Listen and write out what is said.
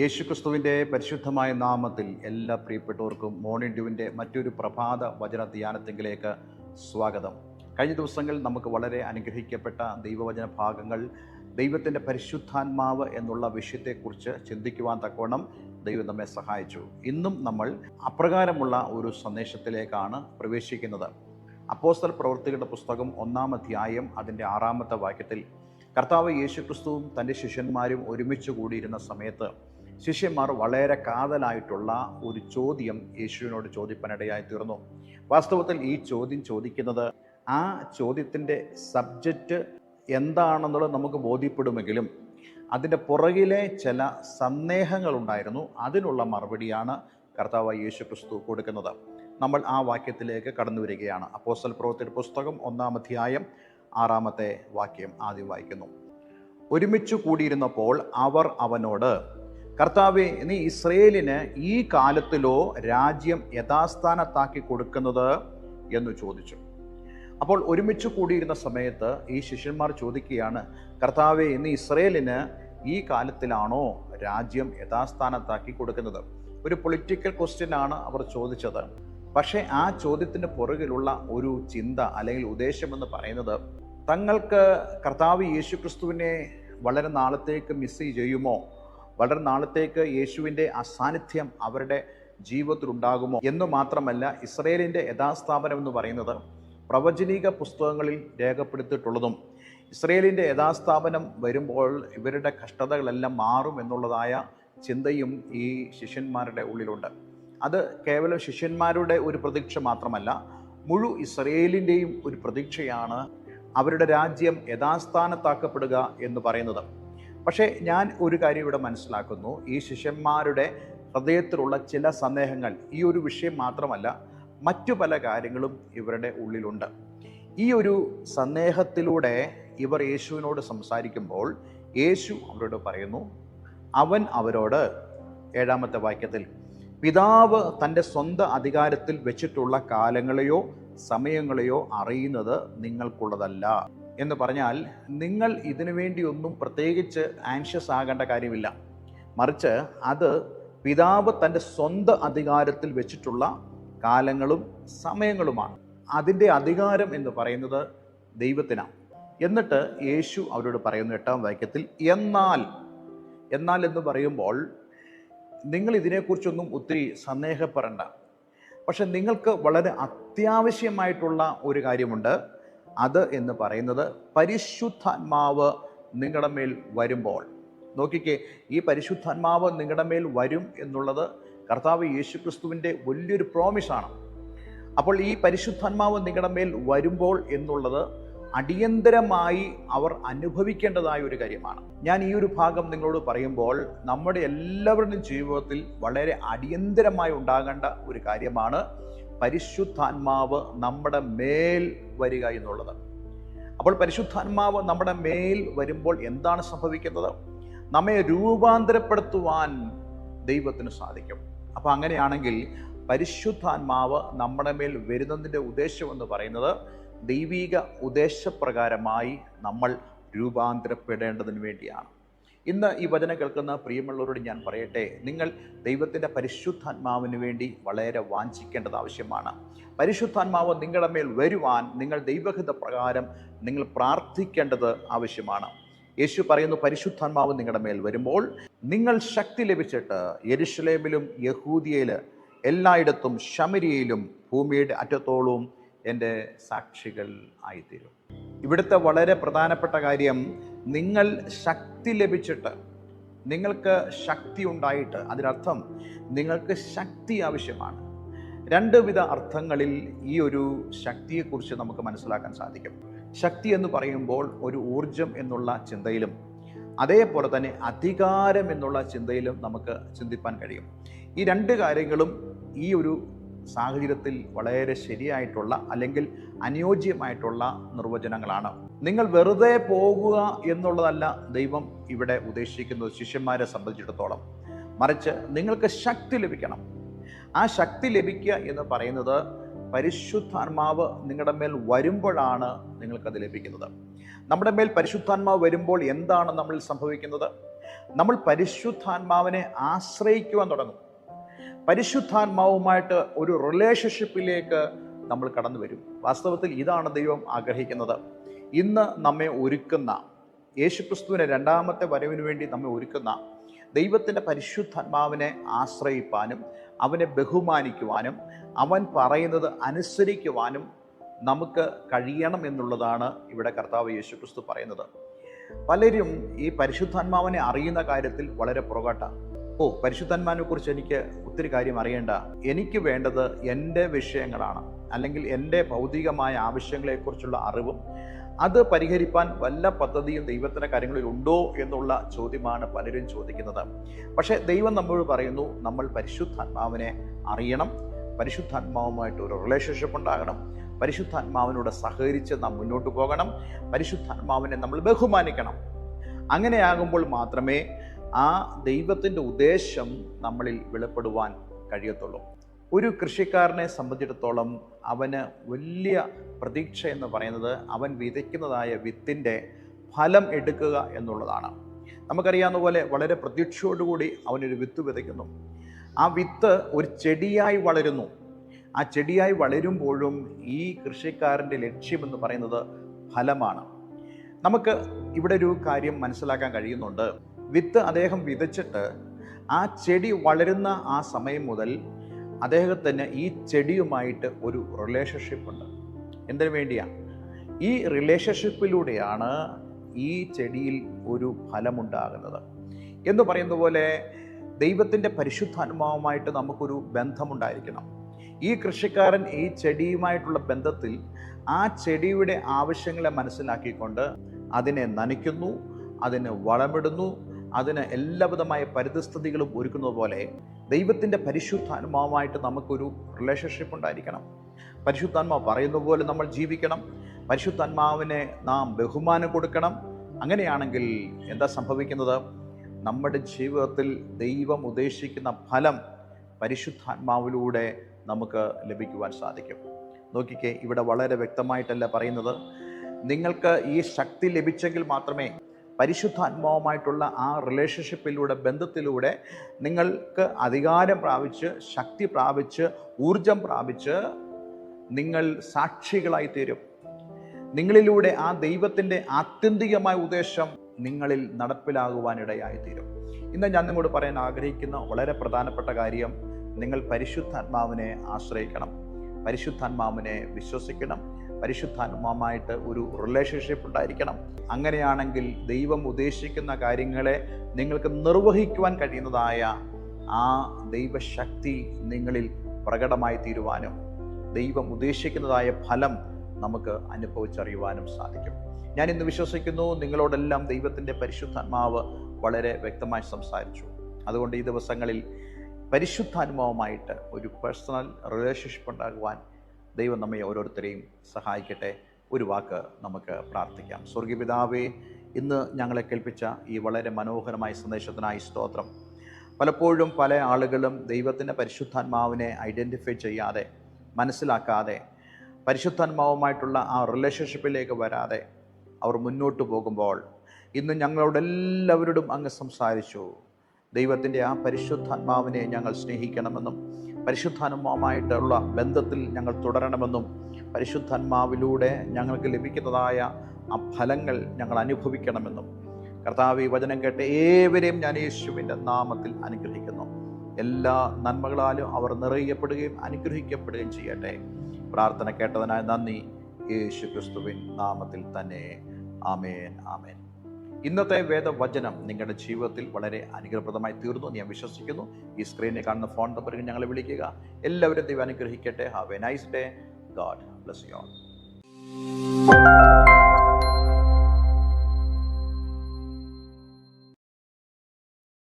യേശുക്രിസ്തുവിന്റെ പരിശുദ്ധമായ നാമത്തിൽ എല്ലാ പ്രിയപ്പെട്ടവർക്കും മോർണിംഗ് ഡ്യൂവിന്റെ മറ്റൊരു പ്രഭാത വചന ധ്യാനത്തിങ്കിലേക്ക് സ്വാഗതം. കഴിഞ്ഞ ദിവസങ്ങളിൽ നമുക്ക് വളരെ അനുഗ്രഹിക്കപ്പെട്ട ദൈവവചന ഭാഗങ്ങൾ ദൈവത്തിന്റെ പരിശുദ്ധാത്മാവ് എന്നുള്ള വിഷയത്തെക്കുറിച്ച് ചിന്തിക്കുവാൻ തക്കവണ്ണം ദൈവം നമ്മെ സഹായിച്ചു. ഇന്നും നമ്മൾ അപ്രകാരമുള്ള ഒരു സന്ദേശത്തിലേക്കാണ് പ്രവേശിക്കുന്നത്. അപ്പോസ്തൽ പ്രവൃത്തികളുടെ പുസ്തകം ഒന്നാം അധ്യായം അതിന്റെ ആറാമത്തെ വാക്യത്തിൽ കർത്താവ് യേശുക്രിസ്തുവും തന്റെ ശിഷ്യന്മാരും ഒരുമിച്ച് കൂടിയിരുന്ന സമയത്ത് ശിഷ്യന്മാർ വളരെ കാതലായിട്ടുള്ള ഒരു ചോദ്യം യേശുവിനോട് ചോദിപ്പനിടയായി തീർന്നു. വാസ്തവത്തിൽ ഈ ചോദ്യം ചോദിക്കുന്നത് ആ ചോദ്യത്തിന്റെ സബ്ജക്റ്റ് എന്താണെന്നുള്ളത് നമുക്ക് ബോധ്യപ്പെടുമെങ്കിലും അതിന്റെ പുറകിലെ ചില സന്ദേഹങ്ങളുണ്ടായിരുന്നു അതിനുള്ള മറുപടിയാണ് കർത്താവ് യേശു ക്രിസ്തു കൊടുക്കുന്നത്. നമ്മൾ ആ വാക്യത്തിലേക്ക് കടന്നു വരികയാണ്. അപ്പോസ്റ്റൽ പ്രവൃത്തിയുടെ പുസ്തകം ഒന്നാം അധ്യായം ആറാമത്തെ വാക്യം ആദ്യം വായിക്കുന്നു. ഒരുമിച്ച് കൂടിയിരുന്നപ്പോൾ അവർ അവനോട് കർത്താവെ നീ ഇസ്രയേലിന് ഈ കാലത്തിലോ രാജ്യം യഥാസ്ഥാനത്താക്കി കൊടുക്കുന്നത് എന്ന് ചോദിച്ചു. അപ്പോൾ ഒരുമിച്ച് കൂടിയിരുന്ന സമയത്ത് ഈ ശിഷ്യന്മാർ ചോദിക്കുകയാണ് കർത്താവെ ഇന്ന് ഇസ്രയേലിന് ഈ കാലത്തിലാണോ രാജ്യം യഥാസ്ഥാനത്താക്കി കൊടുക്കുന്നത്? ഒരു പൊളിറ്റിക്കൽ ക്വസ്റ്റ്യൻ ആണ് അവർ ചോദിച്ചത്. പക്ഷേ ആ ചോദ്യത്തിന് പുറകിലുള്ള ഒരു ചിന്ത അല്ലെങ്കിൽ ഉദ്ദേശം എന്ന് പറയുന്നത് തങ്ങൾക്ക് കർത്താവ് യേശു ക്രിസ്തുവിനെ വളരെ നാളത്തേക്ക് മിസ് ചെയ്യുമോ? വളരെ നാളത്തേക്ക് യേശുവിന്റെ അസാന്നിധ്യം അവരുടെ ജീവിതത്തിലുണ്ടാകുമോ എന്ന് മാത്രമല്ല ഇസ്രയേലിന്റെ യഥാസ്ഥാപനം എന്ന് പറയുന്നത് പ്രവചനീക പുസ്തകങ്ങളിൽ രേഖപ്പെടുത്തിയിട്ടുള്ളതും ഇസ്രയേലിന്റെ യഥാസ്ഥാപനം വരുമ്പോൾ ഇവരുടെ കഷ്ടതകളെല്ലാം മാറും എന്നുള്ളതായ ചിന്തയും ഈ ശിഷ്യന്മാരുടെ ഉള്ളിലുണ്ട്. അത് കേവലം ശിഷ്യന്മാരുടെ ഒരു പ്രതീക്ഷ മാത്രമല്ല മുഴു ഇസ്രയേലിന്റെയും ഒരു പ്രതീക്ഷയാണ് അവരുടെ രാജ്യം യഥാസ്ഥാനത്താക്കപ്പെടുക എന്ന് പറയുന്നത്. പക്ഷേ ഞാൻ ഒരു കാര്യം ഇവിടെ മനസ്സിലാക്കുന്നു. ഈ ശിഷ്യന്മാരുടെ ഹൃദയത്തിലുള്ള ചില സന്ദേഹങ്ങൾ ഈ ഒരു വിഷയം മാത്രമല്ല മറ്റു പല കാര്യങ്ങളും ഇവരുടെ ഉള്ളിലുണ്ട്. ഈ ഒരു സന്ദേഹത്തിലൂടെ ഇവർ യേശുവിനോട് സംസാരിക്കുമ്പോൾ യേശു അവരോട് പറയുന്നു അവൻ അവരോട് ഏഴാമത്തെ വാക്യത്തിൽ പിതാവ് തന്റെ സ്വന്തം അധികാരത്തിൽ വെച്ചിട്ടുള്ള കാലങ്ങളെയോ സമയങ്ങളെയോ അറിയുന്നത് നിങ്ങൾക്കുള്ളതല്ല. എന്ന് പറഞ്ഞാൽ നിങ്ങൾ ഇതിനു വേണ്ടിയൊന്നും പ്രത്യേകിച്ച് ആൻഷ്യസ് ആകേണ്ട കാര്യമില്ല. മറിച്ച് അത് പിതാവ് തന്റെ സ്വന്തം അധികാരത്തിൽ വെച്ചിട്ടുള്ള കാലങ്ങളും സമയങ്ങളുമാണ്. അതിന്റെ അധികാരം എന്ന് പറയുന്നത് ദൈവത്തിനാണ്. എന്നിട്ട് യേശു അവരോട് പറയുന്നു എട്ടാം വാക്യത്തിൽ എന്നാൽ എന്നാൽ എന്ന് പറയുമ്പോൾ നിങ്ങൾ ഇതിനെക്കുറിച്ചൊന്നും ഒത്തിരി സന്ദേഹപ്പെടേണ്ട. പക്ഷെ നിങ്ങൾക്ക് വളരെ അത്യാവശ്യമായിട്ടുള്ള ഒരു കാര്യമുണ്ട്. അത് എന്ന് പറയുന്നത് പരിശുദ്ധാത്മാവ് നിങ്ങളുടെ മേൽ വരുമ്പോൾ. നോക്കിക്കേ ഈ പരിശുദ്ധാത്മാവ് നിങ്ങളുടെ മേൽ വരും എന്നുള്ളത് കർത്താവ് യേശു ക്രിസ്തുവിന്റെ വലിയൊരു പ്രോമിസാണ് അപ്പോൾ ഈ പരിശുദ്ധാത്മാവ് നിങ്ങളുടെ മേൽ വരുമ്പോൾ എന്നുള്ളത് അടിയന്തരമായി അവർ അനുഭവിക്കേണ്ടതായ ഒരു കാര്യമാണ്. ഞാൻ ഈ ഒരു ഭാഗം നിങ്ങളോട് പറയുമ്പോൾ നമ്മുടെ എല്ലാവരുടെയും ജീവിതത്തിൽ വളരെ അടിയന്തരമായി ഉണ്ടാകേണ്ട ഒരു കാര്യമാണ് പരിശുദ്ധാത്മാവ് നമ്മുടെ മേൽ വരിക എന്നുള്ളത്. അപ്പോൾ പരിശുദ്ധാത്മാവ് നമ്മുടെ മേൽ വരുമ്പോൾ എന്താണ് സംഭവിക്കുന്നത്? നമ്മെ രൂപാന്തരപ്പെടുത്തുവാൻ ദൈവത്തിന് സാധിക്കും. അപ്പോൾ അങ്ങനെയാണെങ്കിൽ പരിശുദ്ധാത്മാവ് നമ്മുടെ മേൽ വരുന്നതിന്റെ ഉദ്ദേശം എന്ന് പറയുന്നത് ദൈവീക ഉദ്ദേശപ്രകാരമായി നമ്മൾ രൂപാന്തരപ്പെടേണ്ടതിന് വേണ്ടിയാണ്. ഇന്ന് ഈ വചനം കേൾക്കുന്ന പ്രിയമുള്ളവരോട് ഞാൻ പറയട്ടെ നിങ്ങൾ ദൈവത്തിന്റെ പരിശുദ്ധാത്മാവിന് വേണ്ടി വളരെ വാഞ്ചിക്കേണ്ടത് ആവശ്യമാണ്. പരിശുദ്ധാത്മാവ് നിങ്ങളുടെ മേൽ വരുവാൻ നിങ്ങൾ ദൈവഹിത പ്രകാരം നിങ്ങൾ പ്രാർത്ഥിക്കേണ്ടത് ആവശ്യമാണ്. യേശു പറയുന്നു പരിശുദ്ധാത്മാവ് നിങ്ങളുടെ മേൽ വരുമ്പോൾ നിങ്ങൾ ശക്തി ലഭിച്ചിട്ട് യെരുഷലേമിലും യഹൂദിയയിൽ എല്ലായിടത്തും ശമരിയയിലും ഭൂമിയുടെ അറ്റത്തോളവും എന്റെ സാക്ഷികൾ ആയിത്തീരും. ഇവിടുത്തെ വളരെ പ്രധാനപ്പെട്ട കാര്യം നിങ്ങൾ ശക്തി ലഭിച്ചിട്ട് നിങ്ങൾക്ക് ശക്തി ഉണ്ടായിട്ട് അതിനർത്ഥം നിങ്ങൾക്ക് ശക്തി ആവശ്യമാണ്. രണ്ട് വിധ അർത്ഥങ്ങളിൽ ഈ ഒരു ശക്തിയെക്കുറിച്ച് നമുക്ക് മനസ്സിലാക്കാൻ സാധിക്കും. ശക്തി എന്ന് പറയുമ്പോൾ ഒരു ഊർജം എന്നുള്ള ചിന്തയിലും അതേപോലെ തന്നെ അധികാരം എന്നുള്ള ചിന്തയിലും നമുക്ക് ചിന്തിപ്പാൻ കഴിയും. ഈ രണ്ട് കാര്യങ്ങളും ഈ ഒരു സാഹചര്യത്തിൽ വളരെ ശരിയായിട്ടുള്ള അല്ലെങ്കിൽ അനുയോജ്യമായിട്ടുള്ള നിർവചനങ്ങളാണ്. നിങ്ങൾ വെറുതെ പോകുക എന്നുള്ളതല്ല ദൈവം ഇവിടെ ഉദ്ദേശിക്കുന്നത് ശിഷ്യന്മാരെ സംബന്ധിച്ചിടത്തോളം. മറിച്ച് നിങ്ങൾക്ക് ശക്തി ലഭിക്കണം. ആ ശക്തി ലഭിക്കുക എന്ന് പറയുന്നത് പരിശുദ്ധാത്മാവ് നിങ്ങളുടെ മേൽ വരുമ്പോഴാണ് നിങ്ങൾക്കത് ലഭിക്കുന്നത്. നമ്മുടെ മേൽ പരിശുദ്ധാത്മാവ് വരുമ്പോൾ എന്താണ് നമ്മൾ സംഭവിക്കുന്നത്? നമ്മൾ പരിശുദ്ധാത്മാവിനെ ആശ്രയിക്കുവാൻ തുടങ്ങും. പരിശുദ്ധാത്മാവുമായിട്ട് ഒരു റിലേഷൻഷിപ്പിലേക്ക് നമ്മൾ കടന്നു വരും വാസ്തവത്തിൽ ഇതാണ് ദൈവം ആഗ്രഹിക്കുന്നത്. ഇന്ന് നമ്മെ ഒരുക്കുന്ന യേശുക്രിസ്തുവിനെ രണ്ടാമത്തെ വരവിന് വേണ്ടി നമ്മെ ഒരുക്കുന്ന ദൈവത്തിന്റെ പരിശുദ്ധാത്മാവിനെ ആശ്രയിപ്പാനും അവനെ ബഹുമാനിക്കുവാനും അവൻ പറയുന്നത് അനുസരിക്കുവാനും നമുക്ക് കഴിയണം എന്നുള്ളതാണ് ഇവിടെ കർത്താവ് യേശുക്രിസ്തു പറയുന്നത്. പലരും ഈ പരിശുദ്ധാത്മാവിനെ അറിയുന്ന കാര്യത്തിൽ വളരെ പുറകോട്ടാണ്. ഓ പരിശുദ്ധാത്മാവിനെക്കുറിച്ച് എനിക്ക് ഒത്തിരി കാര്യം അറിയേണ്ട. എനിക്ക് വേണ്ടത് എന്റെ വിഷയങ്ങളാണ്. അല്ലെങ്കിൽ എന്റെ ഭൗതികമായ ആവശ്യങ്ങളെക്കുറിച്ചുള്ള അറിവും അത് പരിഹരിപ്പാൻ വല്ല പദ്ധതിയും ദൈവത്തിന്റെ കാര്യങ്ങളിൽ ഉണ്ടോ എന്നുള്ള ചോദ്യമാണ് പലരും ചോദിക്കുന്നത്. പക്ഷേ ദൈവം നമ്മോട് പറയുന്നു നമ്മൾ പരിശുദ്ധാത്മാവിനെ അറിയണം. പരിശുദ്ധാത്മാവുമായിട്ട് ഒരു റിലേഷൻഷിപ്പ് ഉണ്ടാകണം. പരിശുദ്ധാത്മാവിനോട് സഹകരിച്ച് നാം മുന്നോട്ട് പോകണം. പരിശുദ്ധാത്മാവിനെ നമ്മൾ ബഹുമാനിക്കണം. അങ്ങനെയാകുമ്പോൾ മാത്രമേ ആ ദൈവത്തിന്റെ ഉദ്ദേശം നമ്മളിൽ വെളിപ്പെടുവാൻ കഴിയത്തുള്ളൂ. ഒരു കൃഷിക്കാരനെ സംബന്ധിച്ചിടത്തോളം അവന് വലിയ പ്രതീക്ഷ എന്ന് പറയുന്നത് അവൻ വിതയ്ക്കുന്നതായ വിത്തിന്റെ ഫലം എടുക്കുക എന്നുള്ളതാണ്. നമുക്കറിയാവുന്ന പോലെ വളരെ പ്രതീക്ഷയോടുകൂടി അവനൊരു വിത്ത് വിതയ്ക്കുന്നു. ആ വിത്ത് ഒരു ചെടിയായി വളരുന്നു. ആ ചെടിയായി വളരുമ്പോഴും ഈ കൃഷിക്കാരന്റെ ലക്ഷ്യമെന്ന് പറയുന്നത് ഫലമാണ്. നമുക്ക് ഇവിടെ ഒരു കാര്യം മനസ്സിലാക്കാൻ കഴിയുന്നുണ്ട്. വിത്ത് അദ്ദേഹം വിതച്ചിട്ട് ആ ചെടി വളരുന്ന ആ സമയം മുതൽ അദ്ദേഹത്തിന് ഈ ചെടിയുമായിട്ട് ഒരു റിലേഷൻഷിപ്പ് ഉണ്ട്. എന്തിനു വേണ്ടിയാണ് ഈ റിലേഷൻഷിപ്പിലൂടെയാണ് ഈ ചെടിയിൽ ഒരു ഫലമുണ്ടാകുന്നത്. എന്ന് പറയുന്ന പോലെ ദൈവത്തിന്റെ പരിശുദ്ധാത്മാവുമായിട്ട് നമുക്കൊരു ബന്ധമുണ്ടായിരിക്കണം. ഈ കൃഷിക്കാരൻ ഈ ചെടിയുമായിട്ടുള്ള ബന്ധത്തിൽ ആ ചെടിയുടെ ആവശ്യങ്ങളെ മനസ്സിലാക്കിക്കൊണ്ട് അതിനെ നനയ്ക്കുന്നു അതിന് വളമിടുന്നു അതിന് എല്ലാവിധമായ പരിതസ്ഥിതികളും ഒരുക്കുന്നത് പോലെ ദൈവത്തിന്റെ പരിശുദ്ധാത്മാവുമായിട്ട് നമുക്കൊരു റിലേഷൻഷിപ്പ് ഉണ്ടായിരിക്കണം. പരിശുദ്ധാത്മാവ് പറയുന്ന പോലെ നമ്മൾ ജീവിക്കണം. പരിശുദ്ധാത്മാവിനെ നാം ബഹുമാനം കൊടുക്കണം. അങ്ങനെയാണെങ്കിൽ എന്താ സംഭവിക്കുന്നത്? നമ്മുടെ ജീവിതത്തിൽ ദൈവം ഉദ്ദേശിക്കുന്ന ഫലം പരിശുദ്ധാത്മാവിലൂടെ നമുക്ക് ലഭിക്കുവാൻ സാധിക്കും. നോക്കിക്കേ ഇവിടെ വളരെ വ്യക്തമായിട്ടല്ല പറയുന്നത്. നിങ്ങൾക്ക് ഈ ശക്തി ലഭിച്ചെങ്കിൽ മാത്രമേ പരിശുദ്ധാത്മാവുമായിട്ടുള്ള ആ റിലേഷൻഷിപ്പിലൂടെ ബന്ധത്തിലൂടെ നിങ്ങൾക്ക് അധികാരം പ്രാപിച്ച് ശക്തി പ്രാപിച്ച് ഊർജം പ്രാപിച്ച് നിങ്ങൾ സാക്ഷികളായി തീരും നിങ്ങളിലൂടെ ആ ദൈവത്തിന്റെ ആത്യന്തികമായ ഉദ്ദേശം നിങ്ങളിൽ നടപ്പിലാകുവാനിടയായി തീരും ഇന്ന് ഞാൻ നിങ്ങളോട് പറയാൻ ആഗ്രഹിക്കുന്ന വളരെ പ്രധാനപ്പെട്ട കാര്യം നിങ്ങൾ പരിശുദ്ധാത്മാവിനെ ആശ്രയിക്കണം. പരിശുദ്ധാത്മാവിനെ വിശ്വസിക്കണം. പരിശുദ്ധാത്മാവുമായിട്ട് ഒരു റിലേഷൻഷിപ്പ് ഉണ്ടായിരിക്കണം. അങ്ങനെയാണെങ്കിൽ ദൈവം ഉദ്ദേശിക്കുന്ന കാര്യങ്ങളെ നിങ്ങൾക്ക് നിർവഹിക്കുവാൻ കഴിയുന്നതായ ആ ദൈവശക്തി നിങ്ങളിൽ പ്രകടമായി തീരുവാനും ദൈവം ഉദ്ദേശിക്കുന്നതായ ഫലം നമുക്ക് അനുഭവിച്ചറിയുവാനും സാധിക്കും. ഞാൻ ഇന്ന് വിശ്വസിക്കുന്നു നിങ്ങളോടെല്ലാം ദൈവത്തിന്റെ പരിശുദ്ധാത്മാവ് വളരെ വ്യക്തമായി സംസാരിച്ചു. അതുകൊണ്ട് ഈ ദിവസങ്ങളിൽ പരിശുദ്ധാത്മാവുമായിട്ട് ഒരു പേഴ്സണൽ റിലേഷൻഷിപ്പ് ഉണ്ടാകുവാൻ ദൈവം നമ്മെ ഓരോരുത്തരെയും സഹായിക്കട്ടെ. ഒരു വാക്ക് നമുക്ക് പ്രാർത്ഥിക്കാം. സ്വർഗീയപിതാവേ ഇന്ന് ഞങ്ങളെ കേൾപ്പിച്ച ഈ വളരെ മനോഹരമായ സന്ദേശത്തിനായി സ്തോത്രം. പലപ്പോഴും പല ആളുകളും ദൈവത്തിന്റെ പരിശുദ്ധാത്മാവിനെ ഐഡന്റിഫൈ ചെയ്യാതെ മനസ്സിലാക്കാതെ പരിശുദ്ധാത്മാവുമായിട്ടുള്ള ആ റിലേഷൻഷിപ്പിലേക്ക് വരാതെ അവർ മുന്നോട്ട് പോകുമ്പോൾ ഇന്ന് ഞങ്ങളോടെല്ലാവരോടും അങ്ങ് സംസാരിച്ചു. ദൈവത്തിന്റെ ആ പരിശുദ്ധാത്മാവിനെ ഞങ്ങൾ സ്നേഹിക്കണമെന്നും പരിശുദ്ധാത്മാവുമായിട്ടുള്ള ബന്ധത്തിൽ ഞങ്ങൾ തുടരണമെന്നും പരിശുദ്ധാത്മാവിലൂടെ ഞങ്ങൾക്ക് ലഭിക്കുന്നതായ ആ ഫലങ്ങൾ ഞങ്ങൾ അനുഭവിക്കണമെന്നും കർത്താവ് ഈ വചനം കേട്ട് ഏവരെയും ഞാൻ യേശുവിന്റെ നാമത്തിൽ അനുഗ്രഹിക്കുന്നു. എല്ലാ നന്മകളാലും അവർ നിറയപ്പെടുകയും അനുഗ്രഹിക്കപ്പെടുകയും ചെയ്യട്ടെ. പ്രാർത്ഥന കേട്ടതിനായി നന്ദി. യേശു ക്രിസ്തുവിൻ നാമത്തിൽ തന്നെ. ആമേൻ ആമേൻ. ഇന്നത്തെ വേദവചനം നിങ്ങളുടെ ജീവിതത്തിൽ വളരെ അനുഗ്രഹപ്രദമായി തീർന്നു ഞാൻ വിശ്വസിക്കുന്നു. ഈ സ്ക്രീനിൽ കാണുന്ന ഫോൺ നമ്പറിൽ ഞങ്ങളെ വിളിക്കുക. എല്ലാവരും ദൈവം അനുഗ്രഹിക്കട്ടെ. Have a nice day God bless you all